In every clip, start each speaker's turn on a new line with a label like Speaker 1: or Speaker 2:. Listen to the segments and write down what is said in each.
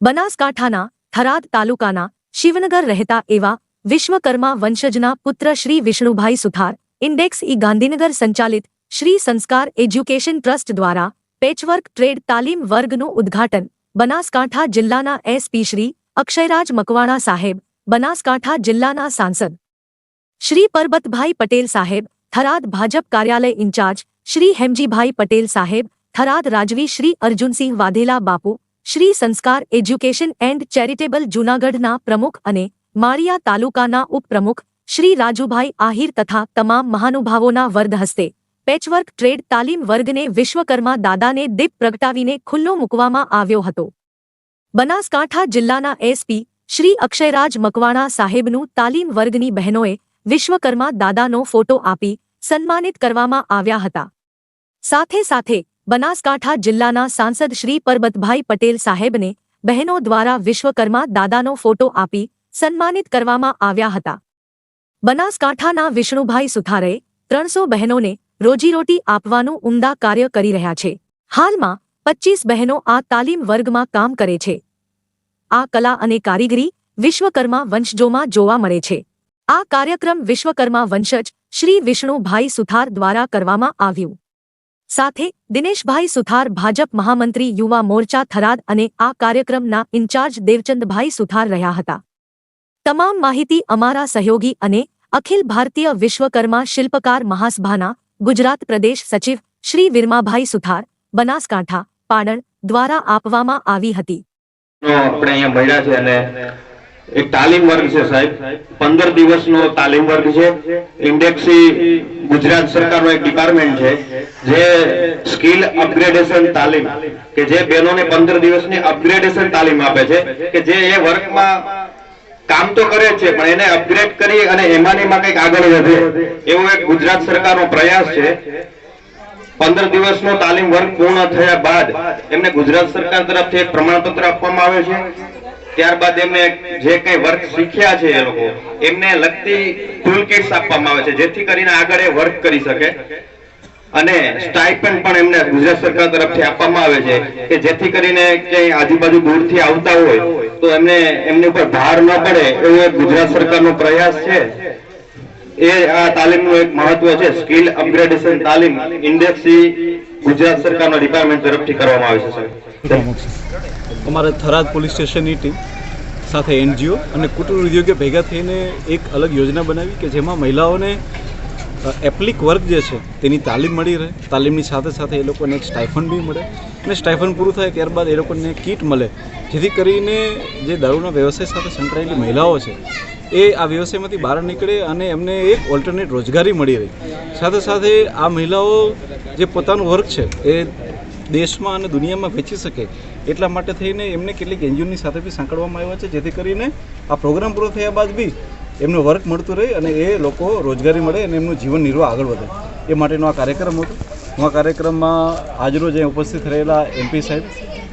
Speaker 1: બનાસકાંઠાના થરાદ તાલુકાના શિવનગર રહેતા એવા વિશ્વકર્મા વંશજના પુત્ર શ્રી વિષ્ણુભાઈ સુથાર, ઇન્ડેક્સ ઈ ગાંધીનગર સંચાલિત શ્રી સંસ્કાર એજ્યુકેશન ટ્રસ્ટ દ્વારા પેચવર્ક ટ્રેડ તાલીમ વર્ગનું ઉદ્ઘાટન બનાસકાંઠા જિલ્લાના એસપી શ્રી અક્ષયરાજ મકવાણા સાહેબ, બનાસકાંઠા જિલ્લાના સાંસદ શ્રી પરબતભાઈ પટેલ સાહેબ, થરાદ ભાજપ કાર્યાલય ઇન્ચાર્જ શ્રી હેમજીભાઈ પટેલ સાહેબ થરાદ રાજવી શ્રી અર્જુનસિંહ વાધેલા બાપુ, Shri Sanskar education and charitable જૂનાગઢના પ્રમુખ અને માળિયા તાલુકાના ઉપપ્રમુખ, શ્રી રાજુભાઈ આહિર તથા તમામ મહાનુભાવોના વર્દ હસ્તે પેચવર્ક ટ્રેડ તાલીમ વર્ગને વિશ્વકર્મા દાદાને દીપ પ્રગટાવીને ખુલ્લો મૂકવામાં આવ્યો હતો. બનાસકાંઠા જિલ્લાના એસપી શ્રી અક્ષયરાજ મકવાણા સાહેબનું તાલીમ વર્ગની બહેનોએ વિશ્વકર્મા દાદાનો ફોટો આપી સન્માનિત કરવામાં આવ્યા હતા. સાથે સાથે બનાસકાંઠા જિલ્લાના સાંસદ શ્રી પરબતભાઈ પટેલ સાહેબને બહેનો દ્વારા વિશ્વકર્મા દાદાનો ફોટો આપી સન્માનિત કરવામાં આવ્યા હતા. બનાસકાંઠાના વિષ્ણુભાઈ સુથારે ત્રણસો બહેનોને રોજીરોટી આપવાનું ઉમદા કાર્ય કરી રહ્યા છે. હાલમાં પચ્ચીસ બહેનો આ તાલીમ વર્ગમાં કામ કરે છે. આ કલા અને કારીગરી વિશ્વકર્મા વંશજોમાં જોવા મળે છે. આ કાર્યક્રમ વિશ્વકર્મા વંશજ શ્રી વિષ્ણુભાઈ સુથાર દ્વારા કરવામાં આવ્યું. સાથે, દિનેશભાઈ સુથાર ભાજપ મહામંત્રી યુવા મોરચા થરાદ અને આ કાર્યક્રમના ઇન્ચાર્જ દેવચંદભાઈ સુથાર રહ્યા હતા. તમામ માહિતી અમારા સહયોગી અને અખિલ ભારતીય વિશ્વકર્મા શિલ્પકાર મહાસભાના ગુજરાત પ્રદેશ સચિવ શ્રી વિરમાભાઈ સુથાર, બનાસકાંઠા પાટણ દ્વારા આપવામાં આવી હતી.
Speaker 2: આપણે અહીંયા મળ્યા છે અને એક તાલીમ વર્ગ છે સાહેબ. પંદર દિવસનો તાલીમ વર્ગ છે. ઇન્ડેક્સી ગુજરાત સરકારનો એક ડિપાર્ટમેન્ટ છે, જે સ્કિલ અપગ્રેડેશન તાલીમ, કે જે બહેનોને પંદર દિવસની અપગ્રેડેશન તાલીમ આપે છે, કે જે એ વર્કમાં કામ તો કરે છે, પણ એને અપગ્રેડ કરી અને એમાં ને એમાં કંઈક આગળ વધે. એવો એક ગુજરાત સરકારનો પ્રયાસ છે. પંદર દિવસનો તાલીમ વર્ગ પૂર્ણ થયા બાદ એમને ગુજરાત સરકાર તરફથી એક પ્રમાણપત્ર આપવામાં આવે છે. ત્યારબાદ એમને જે કઈ વર્ક શીખ્યા છે એ લોકો, એમને લગતી ટૂલ કિટ્સ આપવામાં આવે છે, જેથી કરીને આગળ એ વર્ક કરી શકે. અને સ્ટાઇપેન્ડ પણ એમને ગુજરાત સરકાર તરફથી આપવામાં આવે છે, કે જેથી કરીને ક્યાંય આજુબાજુ દૂરથી આવતા હોય, તો એમને, એમની ઉપર ભાર ન પડે, એવો એક ગુજરાત સરકારનો પ્રયાસ છે. એ આ તાલીમનું એક મહત્વ છે, સ્કિલ અપગ્રેડેશન તાલીમ ઇન્ડેક્સી ગુજરાત સરકારના ડિપાર્ટમેન્ટ તરફથી કરવામાં આવે છે સાહેબ
Speaker 3: અમારે થરાદ પોલીસ સ્ટેશનની ટીમ સાથે એનજીઓ અને કુટુંબ ઉદ્યોગે ભેગા થઈને એક અલગ યોજના બનાવી કે જેમાં મહિલાઓને એપ્લિક વર્ક જે છે તેની તાલીમ મળી રહે. તાલીમની સાથે સાથે એ લોકોને એક સ્ટાઇફન બી મળે અને સ્ટાઇફન પૂરું થાય ત્યારબાદ એ લોકોને કીટ મળે. જેથી કરીને જે દારૂના વ્યવસાય સાથે સંકળાયેલી મહિલાઓ છે એ આ વ્યવસાયમાંથી બહાર નીકળે અને એમને એક ઓલ્ટરનેટ રોજગારી મળી રહી. સાથે સાથે આ મહિલાઓ જે પોતાનું વર્ક છે એ દેશમાં અને દુનિયામાં વેચી શકે એટલા માટે થઈને એમને કેટલીક એનજીઓની સાથે બી સાંકળવામાં આવ્યા છે, જેથી કરીને આ પ્રોગ્રામ પૂરો થયા બાદ બી એમનો વર્ક મળતું રહે અને એ લોકો રોજગારી મળે અને એમનું જીવન નિર્વાહ આગળ વધે. એ માટેનો આ કાર્યક્રમ હતો. હું આ કાર્યક્રમમાં આજરોજ અહીં ઉપસ્થિત રહેલા એમપી સાહેબ,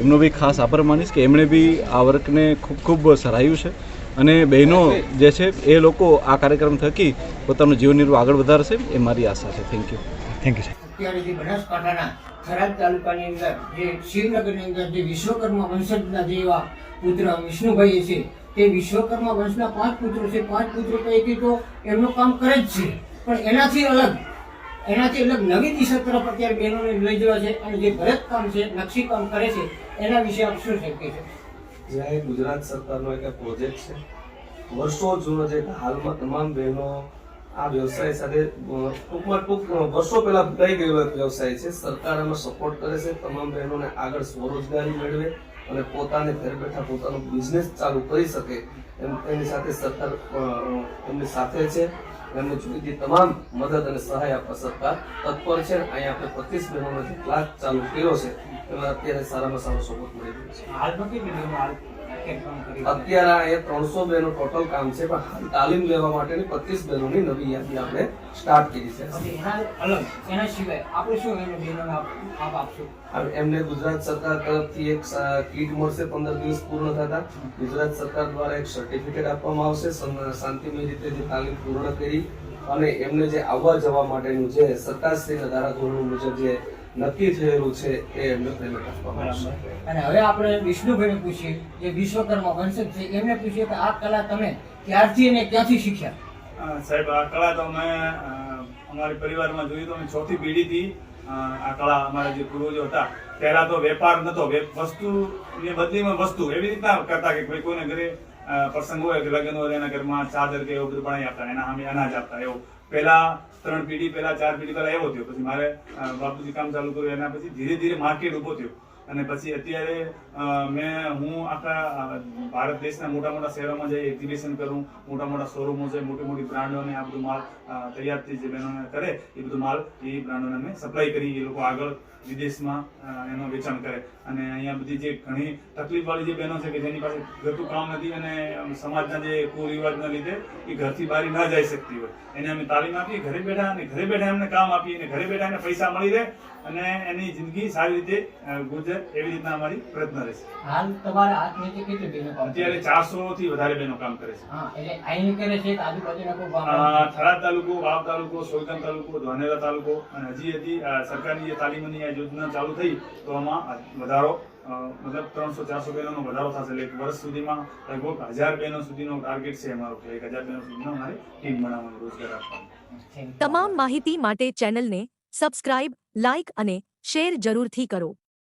Speaker 3: એમનો બી ખાસ આભાર માનીશ કે એમણે બી આ વર્કને ખૂબ ખૂબ સરાહ્યું છે અને બહેનો જે છે એ લોકો આ કાર્યક્રમ થકી પોતાનું જીવન નિર્વાહ આગળ વધારશે, એ મારી આશા છે. થેન્ક યુ થેન્ક યુ
Speaker 4: અત્યારે જે બનાસકાંઠાના થરાદ તાલુકાની અંદર જે શિવનગરની અંદર જે વિશ્વકર્મા વંશજના જે એવા પુત્ર વિષ્ણુભાઈ છે, તે વિશ્વકર્મા વંશના પાંચ પુત્રો છે. પાંચ પુત્રો પૈકી તો એમનું કામ કરે જ છે. પણ એનાથી અલગ એનાથી અલગ નવી દિશા તરફ અત્યારે બહેનોને લઈ જવા છે અને જે ભરત કામ છે, નકશી કરે છે, એના વિશે આપ શું શક્ય છે
Speaker 5: જ્યાં ગુજરાત સરકારનો એક પ્રોજેક્ટ છે. વર્ષો જૂનો છે હાલમાં તમામ બહેનો આ વ્યવસાય સાથે ટૂંકમાં ટૂંક વર્ષો પહેલા ભૂલાઈ ગયેલો એક વ્યવસાય છે. સરકાર એમાં સપોર્ટ કરે છે. તમામ બહેનોને આગળ સ્વરોજગારી મેળવે અને પોતાને ઘર બેઠા પોતાનો બિઝનેસ ચાલુ કરી શકે એમ, એની સાથે સરકાર એમની સાથે છે. એમને જોઈતી તમામ મદદ અને સહાય આપવા સરકાર તત્પર છે. અહીંયા આપણે પચીસ બહેનોનો જે ક્લાસ ચાલુ કર્યો છે. એમાં અત્યારે સારામાં સારો સપોર્ટ મળી રહ્યો છે.
Speaker 4: અત્યારે
Speaker 5: એ ત્રણસો બેનો ટોટલ કામ છે પણ હાલ તાલીમ લેવા માટેની પચીસ બેનોની નવી યાદી આપણે સ્ટાર્ટ કરી છે.
Speaker 4: એના સિવાય આપણે શું એમને
Speaker 5: ગુજરાત સરકાર તરફથી એક કીટ મળશે પંદર દિવસ પૂર્ણ થતા. ગુજરાત સરકાર દ્વારા એક સર્ટિફિકેટ આપવામાં આવશે શાંતિમય રીતે જે તાલીમ પૂર્ણ કરી અને એમને જે આવવા જવા માટેનું જે સરકારશ્રીના ધારાધોરણ મુજબ જે નક્કી થયેલું છે એ એમને પેમેન્ટ આપવામાં આવશે
Speaker 4: અને હવે આપણે વિષ્ણુભાઈને પૂછીએ જે વિશ્વકર્મા વંશક છે એમને પૂછીએ કે આ કલા તમે ક્યારથી અને ક્યાંથી શીખ્યા?
Speaker 6: સાહેબ આ કલા તો અમે અમારી પરિવારમાં જોયું તો અમે ચોથી પેઢીથી આ કળા અમારા જે પૂર્વજો હતા પહેલા તો વેપાર નતો વસ્તુ ને બદલીમાં વસ્તુ એવી રીતના કરતા કે કોઈ કોઈને ઘરે પ્રસંગ હોય કે લગ્ન હોય એના ઘરમાં ચાદર કે એવું બધું બનાવી આપતા એના સામે અનાજ આપતા એવું. પહેલા ત્રણ પેઢી, પહેલા ચાર પેઢી પહેલા એવો થયો. પછી મારે બાપુજી કામ ચાલુ કર્યું એના પછી ધીરે ધીરે માર્કેટ ઊભો થયો. અને પછી અત્યારે મેં હું આખા ભારત દેશના મોટા મોટા શહેરોમાં જઈ એક્ઝિબિશન કરું મોટા મોટા શોરૂમો છે મોટી મોટી બ્રાન્ડોને આ બધું માલ તૈયાર તૈયારથી જે બહેનોને કરે એ બધું માલ એ બ્રાન્ડોને અમે સપ્લાય કરી એ લોકો આગળ વિદેશમાં એનું વેચાણ કરે. અને અહીંયા બધી જે ઘણી તકલીફવાળી જે બહેનો છે કે જેની પાસે ઘરનું કામ નથી અને સમાજના જે કુરિવાજના લીધે એ ઘરથી બહાર ના જઈ શકતી હોય. એને અમે તાલીમ આપી ઘરે બેઠા અને ઘરે બેઠા એમને કામ આપીએ અને ઘરે બેઠા એને પૈસા મળી રહે અને એની જિંદગી સારી રીતે અ, ગુજરે એવી રીતના અમારી પ્રયત્ન રહેશે.
Speaker 4: હાલ તમારા હાથ નીચે કેટલી બહેનો કામ
Speaker 6: અત્યારે
Speaker 4: છે?
Speaker 6: ચારસો થી વધારે બહેનો કામ કરે છે.
Speaker 4: હા એટલે અહીં કરે છે આજુબાજુના કોઈ ગામ
Speaker 6: થરાદ તાલુકો વાવ તાલુકો સોયગામ તાલુકો ધોનેરા તાલુકો અને હજી હજી સરકારની જે તાલીમની આ યોજના ચાલુ થઈ તો આમાં વધારો મતલબ ત્રણસો ચારસો બહેનોનો વધારો થશે. એટલે એક વર્ષ સુધીમાં લગભગ હજાર બહેનો સુધીનો ટાર્ગેટ છે અમારો કે એક હજાર બહેનો સુધીનો અમારે ટીમ બનાવવાનો રોજગાર આપવાનો.
Speaker 1: તમામ માહિતી માટે ચેનલને સબસ્ક્રાઇબ લાઇક અને શેર જરૂરથી કરો.